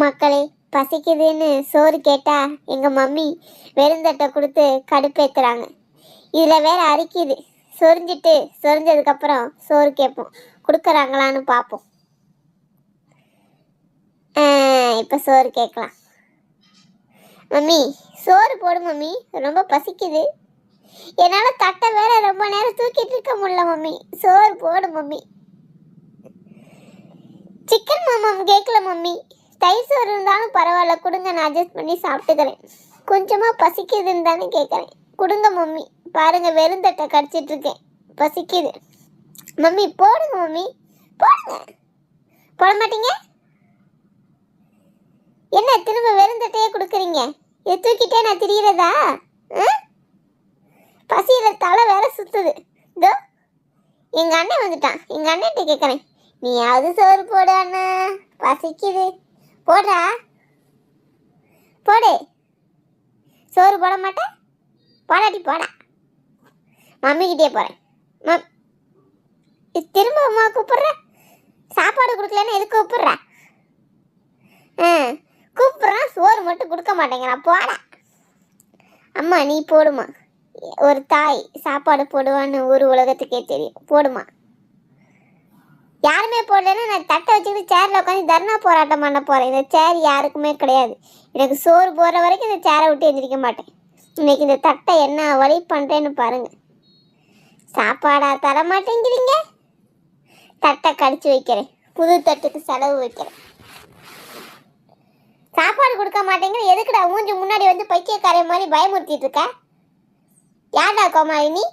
மக்களே பசிக்குதுன்னு சோறு கேட்டால் எங்கள் மம்மி வெறுந்தட்டை கொடுத்து கடுப்பேற்றுறாங்க இதில் வேற அரிக்குது. சொரிஞ்சிட்டு சொரிஞ்சதுக்கப்புறம் சோறு கேட்போம். கொடுக்குறாங்களான்னு பார்ப்போம். இப்போ சோறு கேட்கலாம். மம்மி சோறு போடு மம்மி. ரொம்ப பசிக்குது. என்னால் தட்டை வேற ரொம்ப நேரம் தூக்கிட்டு இருக்க முடியல மம்மி. சோறு போடு மம்மி. சிக்கன் மாமாம் கேட்கல மம்மி. தயிர் சோறு இருந்தாலும் பரவாயில்ல கொடுங்க நான் அட்ஜஸ்ட் பண்ணி சாப்பிட்டுக்கிறேன். கொஞ்சமாக பசிக்குதுன்னு தானே கேட்குறேன். கொடுங்க மம்மி. பாருங்க வெறுந்தட்டை கடிச்சிட்டு இருக்கேன். பசிக்குது. மம்மி போடுங்க மம்மி. போடுங்க. போட மாட்டீங்க? என்ன திரும்ப வெறுந்தட்டையே கொடுக்குறீங்க? இதை தூக்கிட்டே நான் திரியிறதா? பசியில் பசியில தலை வேற சுற்றுது இதோ எங்கள் அண்ணன் வந்துட்டான். எங்கள் அண்ணன்ட்ட கேட்குறேன். நீயாவது சோறு போடு அண்ணா. பசிக்குது. போடுறா. போடு. சோறு போட மாட்டேன். போடாட்டி போடா. மம்மிக்கிட்டே போகிறேன் மம் இது திரும்ப அம்மா கூப்பிட்ற? சாப்பாடு கொடுக்கலன்னு எதுக்கு கூப்பிட்ற? ஆ கூப்பிட்றான் சோறு மட்டும் கொடுக்க மாட்டேங்கிறான். போடா. அம்மா நீ போடுமா. ஒரு தாய் சாப்பாடு போடுவான்னு ஒரு உலகத்துக்கே தெரியும். போடுமா. யாருமே போடலைன்னா நான் தட்டை வச்சுக்கிட்டு சேரில் உட்காந்து தர்ணா போராட்டம் பண்ண போகிறேன் இந்த சேர் யாருக்குமே கிடையாது. எனக்கு சோறு போடுற வரைக்கும் இந்த சேரை விட்டு எந்திரிக்க மாட்டேன். இன்னைக்கு இந்த தட்டை என்ன வழி பண்ணுறேன்னு பாருங்கள் சாப்பாடாக தர மாட்டேங்கிறீங்க தட்டை கடிச்சு வைக்கிறேன். புது தட்டுக்கு செலவு வைக்கிறேன். சாப்பாடு கொடுக்க மாட்டேங்கிற எதுக்குடா மூஞ்சி முன்னாடி வந்து பைத்தியக்காரன் மாதிரி பயமுறுத்திட்டு இருக்க? யார்டா கோமாளினி